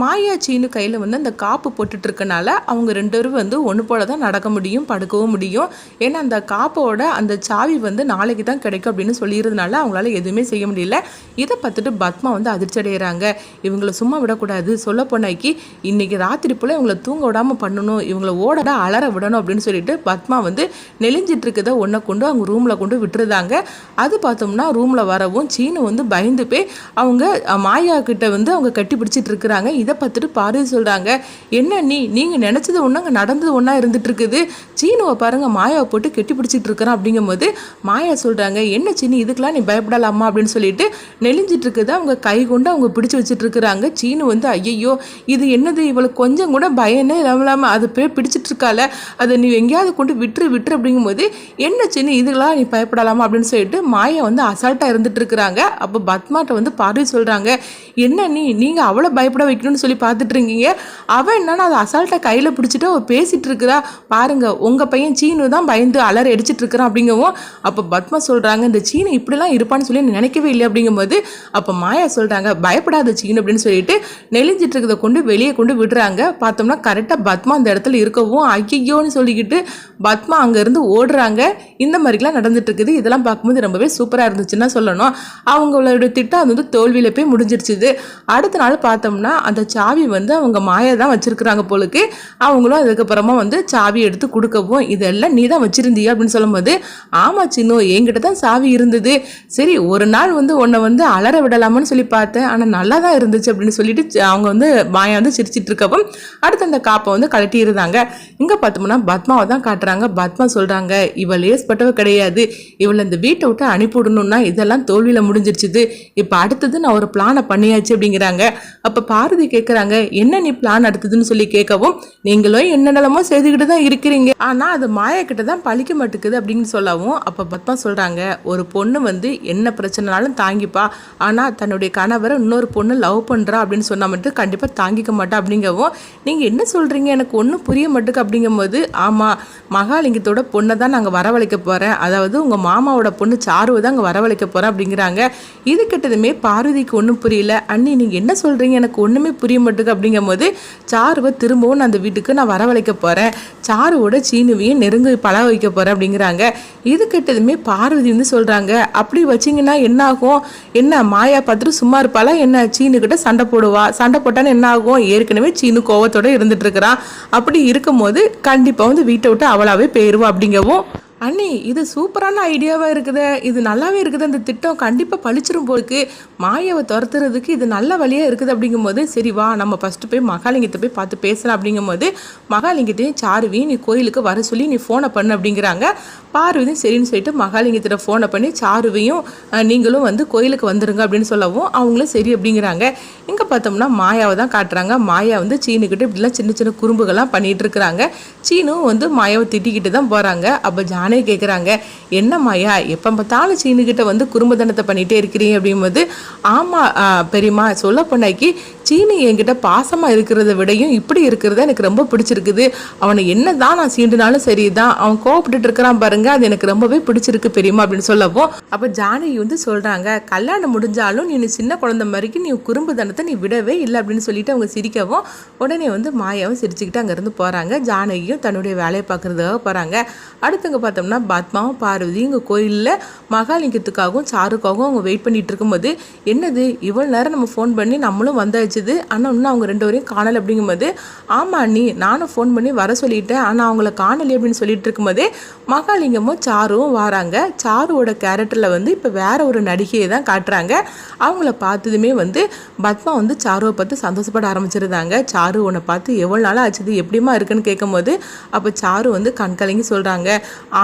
மாயா சீனு கையில் வந்து அந்த காப்பு போட்டுட்ருக்கனால அவங்க ரெண்டு பேரும் வந்து ஒன்று போல தான் நடக்க முடியும் படுக்கவும் முடியும். ஏன்னா அந்த காப்போட அந்த சாவி வந்து நாளைக்கு தான் கிடைக்கும் அப்படின்னு சொல்லியிருந்தனால அவங்களால எதுவுமே செய்ய முடியல. இதை பார்த்துட்டு பத்மா வந்து அதிர்ச்சி அடைகிறாங்க இவங்கள சும்மா விடக்கூடாது. சொல்ல போனாக்கி இன்னைக்கு ராத்திரி போல் இவங்களை தூங்க விடாமல் பண்ணணும் இவங்களை ஓடட அலற விடணும் அப்படின்னு சொல்லிட்டு பத்மா வந்து நெளிஞ்சிட்டு ஒன்றை கொண்டு அவங்க ரூமில் கொண்டு விட்டுருந்தாங்க. அது பார்த்தோம்னா ரூமில் வரவும் சீனு வந்து பயந்து போய் அவங்க மாயா கிட்ட வந்து அவங்க கட்டி பிடிச்சிட்டு இருக்கிறாங்க இதை பார்த்துட்டு பார்வதி சொல்கிறாங்க என்ன நீ நீங்கள் நினச்சது ஒன்று அங்கே நடந்தது ஒன்றா இருந்துட்டுருக்குது. சீனுவை பாருங்க மாயாவை போட்டு கெட்டி பிடிச்சிட்டு இருக்கிறான். அப்படிங்கும்போது மாயா சொல்கிறாங்க என்ன சீனி இதுக்கெல்லாம் நீ பயப்படலாமா? அப்படின்னு சொல்லிட்டு நெளிஞ்சிட்டு இருக்குது அவங்க கை கொண்டு அவங்க பிடிச்சி வச்சுட்டு இருக்கிறாங்க சீனு வந்து ஐயையோ இது என்னது? இவளுக்கு கொஞ்சம் கூட பயனே இல்லாமல் அது போய் பிடிச்சிட்டு இருக்கால அதை நீ எங்கேயாவது கொண்டு விட்டுரு விட்டுரு. அப்படிங்கும்போது என்ன சீனி இதுக்கெலாம் நீ பயப்படலாமா? அப்படின்னு சொல்லிட்டு மாயா வந்து அசால்ட்டாக இருந்துட்டு இருக்கிறாங்க அப்போ பத்மாட்ட வந்து பார்வை சொல்கிறாங்க என்ன நீ நீங்கள் அவ்வளோ பயப்பட வைக்கணும் என்னன்னு சொல்லி பார்த்துட்டு இருக்கீங்க. அவன் என்னன்னா அதை அசால்ட்டாக கையில் பிடிச்சிட்டு அவள் பேசிட்டு இருக்கிறா. பாருங்க உங்கள் பையன் சீனு தான் பயந்து அலற அடிச்சிட்டு இருக்கிறான் அப்படிங்கவும் அப்போ பத்மா சொல்கிறாங்க இந்த சீனு இப்படிலாம் இருப்பான்னு சொல்லி நினைக்கவே இல்லை அப்படிங்கும்போது அப்போ மாயா சொல்கிறாங்க பயப்படாத சீனு அப்படின்னு சொல்லிட்டு நெளிஞ்சிட்டு இருக்கிறத கொண்டு வெளியே கொண்டு விடுறாங்க. பார்த்தோம்னா கரெக்டாக பத்மா அந்த இடத்துல இருக்கவும் ஐயோன்னு சொல்லிக்கிட்டு பத்மா அங்கேருந்து ஓடுறாங்க. இந்த மாதிரிலாம் நடந்துட்டு இருக்குது. இதெல்லாம் பார்க்கும்போது ரொம்பவே சூப்பராக இருந்துச்சுன்னா சொல்லணும். அவங்களோட திட்டம் அது வந்து தோல்வியில் போய் முடிஞ்சிருச்சுது. அடுத்த நாள் பார்த்தோம்னா அந்த சாவி வந்து அவங்க மாயா தான் வச்சிருக்கிறாங்க போலுக்கு. அவங்களும் அதுக்கப்புறமா வந்து சாவி எடுத்து கொடுக்கவும் இதெல்லாம் நீ தான் வச்சிருந்தியா? அப்படின்னு சொல்லும்போது ஆமா சின்னு என்கிட்ட தான் சாவி இருந்தது. சரி ஒரு நாள் வந்து உன்னை வந்து அலற விடலாமான்னு சொல்லி பார்த்தேன். ஆனால் நல்லா தான் இருந்துச்சு அப்படின்னு சொல்லிட்டு அவங்க வந்து மாயா வந்து சிரிச்சிட்டு இருக்கப்போ அடுத்து அந்த காப்பை வந்து கழட்டி இருந்தாங்க இங்கே பார்த்தோம்னா பத்மாவை தான் காட்டுறாங்க. பத்மா சொல்கிறாங்க இவள் லேஸ்பட்டவ கிடையாது. இவளை இந்த வீட்டை விட்டு அனுப்பிவிடணும்னா இதெல்லாம் தோல்வியில் முடிஞ்சிருச்சுது. இப்போ அடுத்தது நான் ஒரு பிளானை பண்ணியாச்சு அப்படிங்கிறாங்க. அப்போ பாரதி கேட்குறாங்க என்ன நீ பிளான் அடுத்ததுன்னு சொல்லி கேட்கவும் நீங்களும் என்னென்னமோ செய்துக்கிட்டு தான் இருக்கிறீங்க. ஆனால் அது மாயா கிட்ட தான் பழிக்க மாட்டேங்குது அப்படின்னு சொல்லவும் அப்போ பத்மா சொல்கிறாங்க ஒரு பொண்ணு வந்து என்ன பிரச்சனைனாலும் தாங்கிப்பா. ஆனால் தன்னுடைய கணவரை இன்னொரு பொண்ணு லவ் பண்ணுறா அப்படின்னு சொன்னால் மட்டும் கண்டிப்பாக தாங்கிக்க மாட்டா அப்படிங்கவும் நீங்கள் என்ன சொல்கிறீங்க எனக்கு ஒன்றும் புரிய மாட்டுக்கு அப்படிங்கும்போது ஆமாம் மகாலிங்கத்தோட பொண்ணை தான் நாங்கள் வரவழைக்க போகிறேன் அதாவது உங்கள் மாமாவோட பொண்ணு சாருவை தான் அங்கே வரவழைக்க போகிறேன் அப்படிங்கிறாங்க. இது கிட்டதுமே பார்வதிக்கு ஒன்றும் புரியல. அண்ணி நீங்கள் என்ன சொல்கிறீங்க எனக்கு ஒன்றுமே புரிய மாட்டுக்கு அப்படிங்கும்போது சாருவை திரும்பவும் நான் அந்த வீட்டுக்கு நான் வரவழைக்க போகிறேன் சாருவோட சீனுவையும் நெருங்கி பழக வைக்க போகிறேன் அப்படிங்கிறாங்க. இது கெட்டதுமே பார்வதி வந்து சொல்கிறாங்க அப்படி வச்சிங்கன்னா என்ன ஆகும் என்ன மாயா பார்த்துட்டு சும்மா இருப்பாளா? என்ன சீனுக்கிட்ட சண்டை போடுவா? சண்டை போட்டான்னு என்ன ஆகும் ஏற்கனவே சீனு கோவத்தோடு இருந்துட்டு இருக்கிறான். அப்படி இருக்கும்போது கண்டிப்பாக வந்து வீட்டை விட்டு அவளாவே போயிடுவா அப்படிங்கவும் அண்ணி இது சூப்பரான ஐடியாவாக இருக்குது. இது நல்லாவே இருக்குது. அந்த திட்டம் கண்டிப்பாக பழிச்சிரும் போருக்கு மாயாவை துரத்துறதுக்கு இது நல்ல வழியாக இருக்குது அப்படிங்கும்போது சரி வா நம்ம ஃபஸ்ட்டு போய் மகாலிங்கத்தை போய் பார்த்து பேசலாம் அப்படிங்கும்போது மகாலிங்கத்தையும் சாருவையும் நீ கோயிலுக்கு வர சொல்லி நீ ஃபோனை பண்ணு அப்படிங்கிறாங்க. பார்வதியும் சரின்னு சொல்லிட்டு மகாலிங்கத்திட்ட ஃபோனை பண்ணி சாருவையும் நீங்களும் வந்து கோயிலுக்கு வந்துடுங்க அப்படின்னு சொல்லவும் அவங்களும் சரி அப்படிங்கிறாங்க. இங்கே பார்த்தோம்னா மாயாவை தான் காட்டுறாங்க. மாயா வந்து சீனுக்கிட்ட இப்படிலாம் சின்ன சின்ன குறும்புகள்லாம் பண்ணிகிட்டு இருக்கிறாங்க. சீனும் வந்து மாயாவை திட்டிக்கிட்டு தான் போகிறாங்க அப்போ ஜானே கேட்குறாங்க என்ன மாயா எப்போ பார்த்தாலும் சீனுக்கிட்ட வந்து குறும்புத்தனத்தை பண்ணிகிட்டே இருக்கிறீங்க? அப்படிங்கும்போது ஆமாம் பெரியம்மா சொல்ல போனாக்கி சீனி என்கிட்ட பாசமாக இருக்கிறத விடையும் இப்படி இருக்கிறது எனக்கு ரொம்ப பிடிச்சிருக்குது. அவனை என்ன தான் நான் சீண்டுனாலும் சரிதான். அவன் கோவப்பட்டுட்டு இருக்கிறான் பாருங்க அது எனக்கு ரொம்பவே பிடிச்சிருக்கு பெரியம்மா அப்படின்னு சொல்லவும். அப்போ ஜானகி வந்து சொல்கிறாங்க கல்யாணம் முடிஞ்சாலும் நீ சின்ன குழந்தை மாதிரிக்கு நீ குறும்புதனத்தை நீ விடவே இல்லை அப்படின்னு சொல்லிட்டு அவங்க சிரிக்கவும் உடனே வந்து மாயாவும் சிரிச்சுக்கிட்டு அங்கேருந்து போகிறாங்க ஜானகியும் தன்னுடைய வேலையை பார்க்குறதுக்காக போகிறாங்க அடுத்தவங்க பார்த்தோம்னா பத்மாவும் பார்வதி இங்கே கோயிலில் மகாலிங்கத்துக்காகவும் சாருக்காகவும் அவங்க வெயிட் பண்ணிட்டு இருக்கும்போது என்னது இவ்வளோ நேரம் நம்ம ஃபோன் பண்ணி நம்மளும் வந்தாச்சு. வந்தாச்சுது ஆனால் இன்னும் அவங்க ரெண்டு வரையும் காணலை அப்படிங்கும்போது ஆமாம் நீ நானும் ஃபோன் பண்ணி வர சொல்லிட்டேன். ஆனால் அவங்கள காணலை அப்படின்னு சொல்லிட்டு இருக்கும்போதே மகாலிங்கமும் சாருவும் வராங்க. சாருவோட கேரக்டரில் வந்து இப்போ வேற ஒரு நடிகையை தான் காட்டுறாங்க. அவங்கள பார்த்ததுமே வந்து பத்மா வந்து சாருவை பார்த்து சந்தோஷப்பட ஆரம்பிச்சிருந்தாங்க. சாரு உன்னை பார்த்து எவ்வளோ நாளாக ஆச்சுது எப்படிமா இருக்குன்னு கேட்கும்போது அப்போ சாரு வந்து கண் கலங்கி சொல்கிறாங்க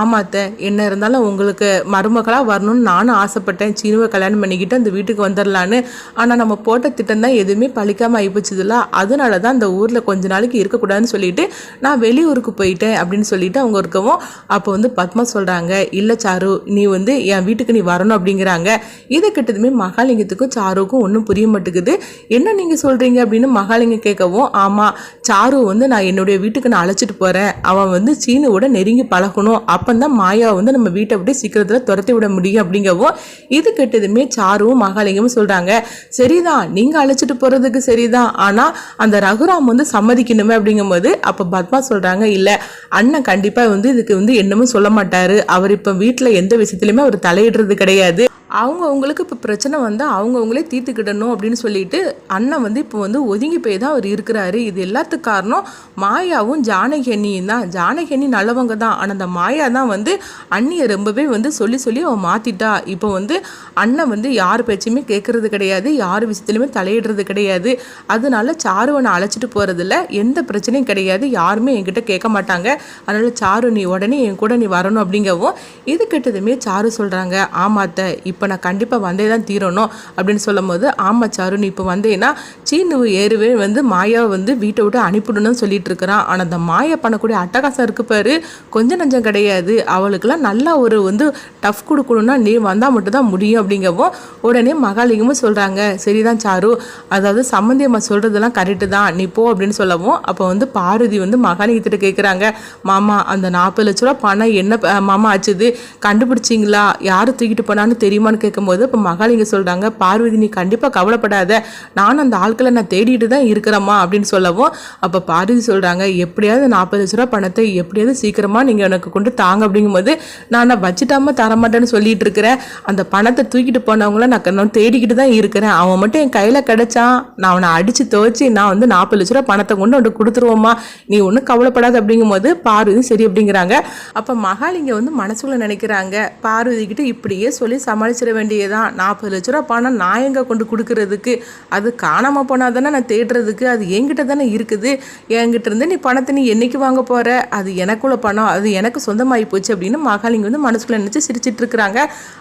ஆமாத்த என்ன இருந்தாலும் உங்களுக்கு மருமகளாக வரணும்னு நானும் ஆசைப்பட்டேன். சீனுவை கல்யாணம் பண்ணிக்கிட்டு அந்த வீட்டுக்கு வந்துடலான்னு ஆனால் நம்ம போட்ட திட்டம் தான் எதுவுமே பழிக்காமல் ஆகிப்போச்சுதுல அதனால தான் அந்த ஊரில் கொஞ்ச நாளைக்கு இருக்கக்கூடாதுன்னு சொல்லிட்டு நான் வெளியூருக்கு போயிட்டேன் அப்படின்னு சொல்லிட்டு அவங்க இருக்கவும் அப்போ வந்து பத்மா சொல்கிறாங்க இல்லை சாரு நீ வந்து என் வீட்டுக்கு நீ வரணும் அப்படிங்கிறாங்க. இதை கிட்டதுமே மகாலிங்கத்துக்கும் சாருக்கும் ஒன்றும் புரிய மாட்டேங்குது. என்ன நீங்கள் சொல்கிறீங்க அப்படின்னு மகாலிங்கம் கேட்கவும் ஆமாம் சாரு வந்து நான் என்னுடைய வீட்டுக்கு நான் அழைச்சிட்டு போகிறேன் அவன் வந்து சீனுவோட நெருங்கி பழகணும். அப்போ தான் மாயாவை வந்து நம்ம வீட்டை விட்டு சீக்கிரத்தில் துரத்தி விட முடியும் அப்படிங்கவும் இது கெட்டதுமே சாருவும் மகாலிங்கமும் சொல்கிறாங்க சரிதான் நீங்கள் அழைச்சிட்டு போகிறது போகிறதுக்கு சரிதான். ஆனால் அந்த ரகுராம் வந்து சம்மதிக்கணுமே அப்படிங்கும்போது அப்போ பத்மா சொல்கிறாங்க இல்லை அண்ணன் கண்டிப்பாக வந்து இதுக்கு வந்து என்னமும் சொல்ல மாட்டாரு. அவர் இப்போ வீட்டில் எந்த விஷயத்துலையுமே அவர் தலையிடுறது கிடையாது. அவங்க அவங்களுக்கு இப்போ பிரச்சனை வந்து அவங்கவுங்களே தீர்த்துக்கிடணும் அப்படின்னு சொல்லிட்டு அண்ணன் வந்து இப்போ வந்து ஒதுங்கி போய் தான் அவர் இருக்கிறாரு. இது எல்லாத்துக்கு காரணம் மாயாவும் ஜானகி அண்ணியும் தான். ஜானகண்ணி நல்லவங்க தான். ஆனால் அந்த மாயா தான் வந்து அண்ணியை ரொம்பவே வந்து சொல்லி சொல்லி அவன் மாற்றிட்டா இப்போ வந்து அண்ணன் வந்து யார் பேச்சையுமே கேட்குறது கிடையாது. யார் விஷயத்துலையுமே தலையிடுறது கிடையாது. அதனால சாருவனை அழைச்சிட்டு போகிறதுல எந்த பிரச்சனையும் கிடையாது. யாருமே என்கிட்ட கேட்க மாட்டாங்க. அதனால் சாரு நீ உடனே என் கூட நீ வரணும் அப்படிங்கவும் இது கெட்டதுமே சாரு சொல்கிறாங்க ஆமாத்த இப்போ இப்போ நான் கண்டிப்பாக வந்தே தான் தீரணும் அப்படின்னு சொல்லும் போது ஆமாம் சாரு நீ இப்போ வந்தேன்னா சீனு ஏறுவே வந்து மாயாவை வந்து வீட்டை விட்டு அனுப்பிடணும்னு சொல்லிட்டு இருக்கிறான். ஆனால் அந்த மாயா பண்ணக்கூடிய அட்டகாசம் இருக்கு பாரு கொஞ்சம் நஞ்சம் கிடையாது. அவளுக்கெல்லாம் நல்லா ஒரு வந்து டஃப் கொடுக்கணும்னா நீ வந்தால் மட்டும்தான் முடியும் அப்படிங்கவும் உடனே மகாலிங்கமும் சொல்கிறாங்க சரிதான் சாரு அதாவது சம்மந்தி அம்மா சொல்கிறதெல்லாம் கரெக்டு தான். நீ போ அப்படின்னு சொல்லவும் அப்போ வந்து பாரதி வந்து மகாலிங்கத்திட்ட கேட்குறாங்க மாமா அந்த நாற்பது லட்ச ரூபா பணம் என்ன ப- மாமா ஆச்சுது? கண்டுபிடிச்சிங்களா? யார் தூக்கிட்டு போனான்னு அம்மான்னு கேட்கும்போது இப்போ மகாலிங்க சொல்கிறாங்க பார்வதி நீ கண்டிப்பாக கவலைப்படாத. நானும் அந்த ஆட்களை நான் தேடிட்டு தான் இருக்கிறேம்மா அப்படின்னு சொல்லவும் அப்போ பார்வதி சொல்கிறாங்க எப்படியாவது நாற்பது லட்ச ரூபா பணத்தை எப்படியாவது சீக்கிரமாக நீங்கள் எனக்கு கொண்டு தாங்க அப்படிங்கும்போது நான் நான் வச்சுட்டாம தரமாட்டேன்னு சொல்லிட்டு இருக்கிறேன். அந்த பணத்தை தூக்கிட்டு போனவங்கள நான் நான் தேடிக்கிட்டு தான் இருக்கிறேன். அவன் மட்டும் என் கையில் கிடைச்சான். நான் அவனை அடித்து துவச்சி நான் வந்து நாற்பது லட்ச ரூபா பணத்தை கொண்டு அவன் கொடுத்துருவோம்மா. நீ ஒன்றும் கவலைப்படாத அப்படிங்கும்போது பார்வதி சரி அப்படிங்கிறாங்க. அப்போ மகாலிங்க வந்து மனசுக்குள்ளே நினைக்கிறாங்க. பார்வதி கிட்ட இப்படியே சொல்லி சமாளிச்சிட வேண்டியதான் நாற்பது லட்ச ரூபா பணம் நான் எங்கே கொண்டு கொடுக்கறதுக்கு? அது காணாமல் போனால் தானே நான் தேடுறதுக்கு? அது என்கிட்ட தானே இருக்குது. என்கிட்ட இருந்து நீ பணத்தை நீ என்னைக்கு வாங்க போகிற அது எனக்குள்ள பணம் அது எனக்கு சொந்தமாகி போச்சு அப்படின்னு மகாலிங்க வந்து மனசுக்குள்ள நினச்சி சிரிச்சிட்டு இருக்கிறாங்க.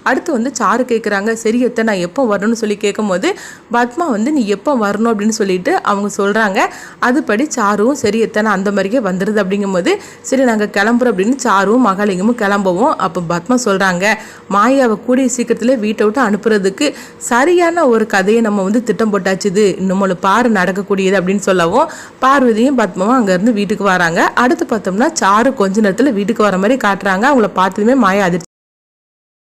அடுத்து வந்து சாரு கேட்குறாங்க சரி எத்த நான் எப்போ வரணும்னு சொல்லி கேட்கும்போது பத்மா வந்து நீ எப்போ வரணும்? அப்படின்னு சொல்லிட்டு அவங்க சொல்கிறாங்க அதுபடி சாருவும் சரி எத்தனை அந்த மாதிரியே வந்துடுது அப்படிங்கும்போது சரி நாங்கள் கிளம்புறோம் அப்படின்னு சாருவும் மகாலிங்கமும் கிளம்புவோம். அப்போ பத்மா சொல்கிறாங்க மாயாவை கூடிய சீக்கிரத்தில் வீட்டை விட்டு அனுப்புறதுக்கு சரியான ஒரு கதையை நம்ம வந்து திட்டம் போட்டாச்சுது நம்மளை பாரு நடக்கக்கூடியது அப்படின்னு சொல்லவும் பார்வதியும் பத்மாவும் அங்கேருந்து வீட்டுக்கு வராங்க. அடுத்து பார்த்தோம்னா சாரு கொஞ்ச நேரத்தில் வீட்டுக்கு வர மாதிரி காட்டுறாங்க. அவங்கள பார்த்ததுமே மாயா அதிர்ச்சி.